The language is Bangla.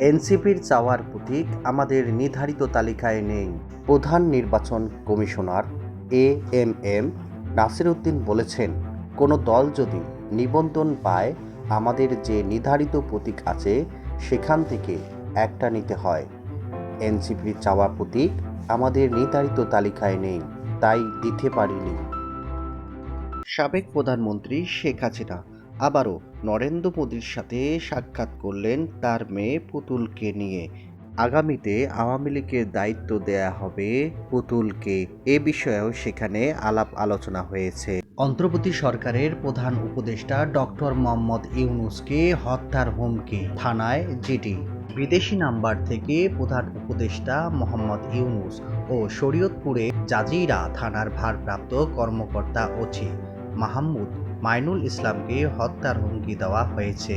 এনসিপির চাওয়ার প্রতীক আমাদের নির্ধারিত তালিকায় নেই। প্রধান নির্বাচন commissioner A M M Nasir Uddin বলেছেন, কোনো দল যদি নিবন্ধন পায়, আমাদের যে নির্ধারিত প্রতীক আছে, সেখান থেকে একটা নিতে হয়। এনসিপির চাওয়া প্রতীক আমাদের নির্ধারিত তালিকায় নেই, তাই দিতে পারিনি। সাবেক প্রধানমন্ত্রী শেখ হাসিনা আবারও নরেন্দ্র মোদীর সাথে সাক্ষাৎ করলেন তার মেয়ে পুতুলকে নিয়ে। আগামীতে আওয়ামী লীগের দায়িত্ব দেয়া হবে পুতুলকে। এ বিষয়েও সেখানে আলাপ আলোচনা হয়েছে। অন্তর্বর্তী সরকারের প্রধান উপদেষ্টা ডক্টর মোহাম্মদ ইউনুসকে হত্যার হুমকি, থানায় জিডি। বিদেশি নাম্বার থেকে প্রধান উপদেষ্টা মোহাম্মদ ইউনুস ও শরীয়তপুরে জাজিরা থানার ভারপ্রাপ্ত কর্মকর্তা ওছি মাহমুদ মাইনুল ইসলামকে হত্যার হুমকি দেওয়া হয়েছে।